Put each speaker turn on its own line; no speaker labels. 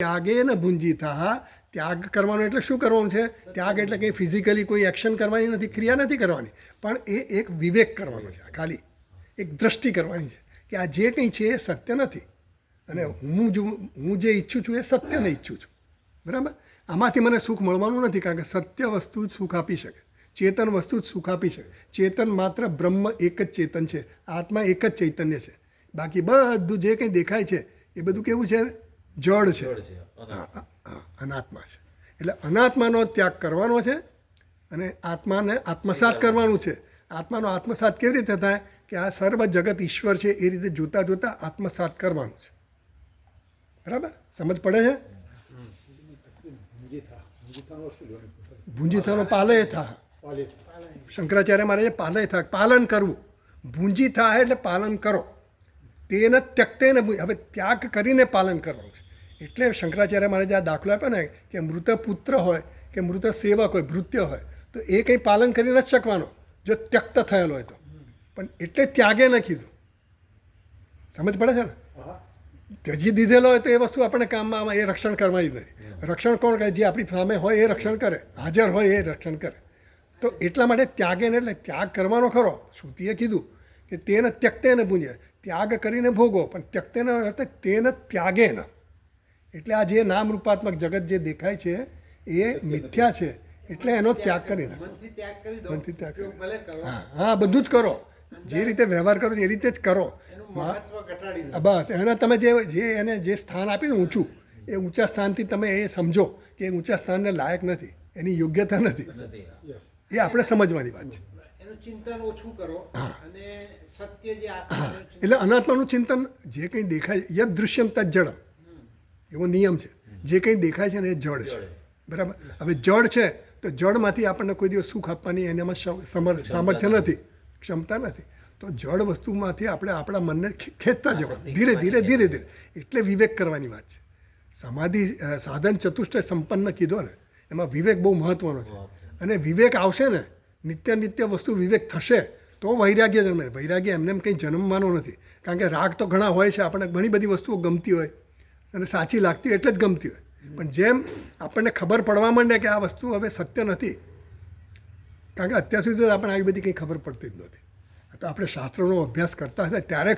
ત્યાગે ને ભૂંજી થા ત્યાગ કરવાનો એટલે શું કરવાનું છે? ત્યાગ એટલે કંઈ ફિઝિકલી કોઈ એક્શન કરવાની નથી, ક્રિયા નથી કરવાની. પણ એ એક વિવેક કરવાનો છે ખાલી. એક દ્રષ્ટિ કરવાની છે કે આ જે કંઈ છે એ સત્ય નથી. અને હું જો, હું જે ઈચ્છું છું એ સત્યને ઈચ્છું છું. બરાબર? આમાંથી મને સુખ મળવાનું નથી, કારણ કે સત્ય વસ્તુ જ સુખ આપી શકે. ચેતન વસ્તુ જ સુખ આપી શકે. ચેતન માત્ર બ્રહ્મ એક જ ચેતન છે. આત્મા એક જ ચૈતન્ય છે. બાકી બધું જે કંઈ દેખાય છે, એ બધું કેવું છે? જડ છે. અનાત્મા છે. એટલે અનાત્માનો ત્યાગ કરવાનો છે અને આત્માને આત્મસાત કરવાનું છે. આત્માનો આત્મસાત કેવી રીતે થાય? કે આ સર્વ જગત ઈશ્વર છે એ રીતે જોતા જોતા આત્મસાત કરવાનું છે. બરાબર? સમજ પડે છે? ભૂંજી થવાનો પાલય થા શંકરાચાર્ય મહારાજે પાલય થા પાલન કરવું. ભૂંજી થાય એટલે પાલન કરો. તેને ત્યક્તેને હવે ત્યાગ કરીને પાલન કરવાનું છે. એટલે શંકરાચાર્ય મહારાજે આ દાખલો આપ્યો ને કે મૃત પુત્ર હોય કે મૃત સેવક હોય ભૃત્ય હોય તો એ કંઈ પાલન કરી નથી શકવાનો જો ત્યક્ત થયેલો હોય તો. પણ એટલે ત્યાગે ન કીધું. સમજ પડે છે ને? ત્યજી દીધેલો હોય તો એ વસ્તુ આપણને કામમાં એ રક્ષણ કરવાની નથી રક્ષણ કોણ કરે? જે આપણી સામે હોય એ રક્ષણ કરે. હાજર હોય એ રક્ષણ કરે. તો એટલા માટે ત્યાગે ને એટલે ત્યાગ કરવાનો ખરો. શ્રુતિએ કીધું કે તેને ત્યક્તે ને પૂંજે ત્યાગ કરીને ભોગો પણ ત્યક્તે ન તેને ત્યાગે ન. એટલે આ જે નામ રૂપાત્મક જગત જે દેખાય છે એ મિથ્યા છે. એટલે એનો ત્યાગ કરીને
મનથી ત્યાગ કરી દો.
મનથી ત્યાગ
ઉપયોગ
હા હા બધું જ કરો. જે રીતે વ્યવહાર કરો એ રીતે જ કરો. બસ. એના તમે જે જે એને જે સ્થાન આપ્યું ને ઊંચું એ ઊંચા સ્થાનથી તમે એ સમજો કે એ ઊંચા સ્થાનને લાયક નથી. એની યોગ્યતા નથી. એ આપણે સમજવાની વાત છે.
એનું ચિંતન ઓછું કરો અને સત્ય જે
એટલે અનાત્માનું ચિંતન જે કંઈ દેખાય યદ દૃશ્યમ તજ્જડમ જડમ. એવો નિયમ છે. જે કંઈ દેખાય છે ને એ જળ છે. બરાબર? હવે જળ છે તો જળમાંથી આપણને કોઈ દિવસ સુખ આપવાની એનામાં સામર્થ્ય નથી. ક્ષમતા નથી. તો જળ વસ્તુમાંથી આપણે આપણા મનને ખેંચતા જવાનું ધીરે ધીરે ધીરે ધીરે. એટલે વિવેક કરવાની વાત છે. સમાધિ સાધન ચતુષ્ટય સંપન્ન કીધો ને એમાં વિવેક બહુ મહત્ત્વનો છે. અને વિવેક આવશે ને નિત્ય નિત્ય વસ્તુ વિવેક થશે તો વૈરાગ્ય જન્મે. વૈરાગ્ય એમને એમ કંઈ જન્મવાનો નથી. કારણ કે રાગ તો ઘણા હોય છે આપણને ઘણી બધી વસ્તુઓ ગમતી હોય. અને સાચી લાગતી એટલે જ ગમતી હોય. પણ જેમ આપણને ખબર પડવા માંડે કે આ વસ્તુ હવે સત્ય નથી, કારણ કે અત્યાર સુધી તો આપણને આવી બધી કંઈ ખબર પડતી જ નથી. તો આપણે શાસ્ત્રોનો અભ્યાસ કરતા હતા, ત્યારે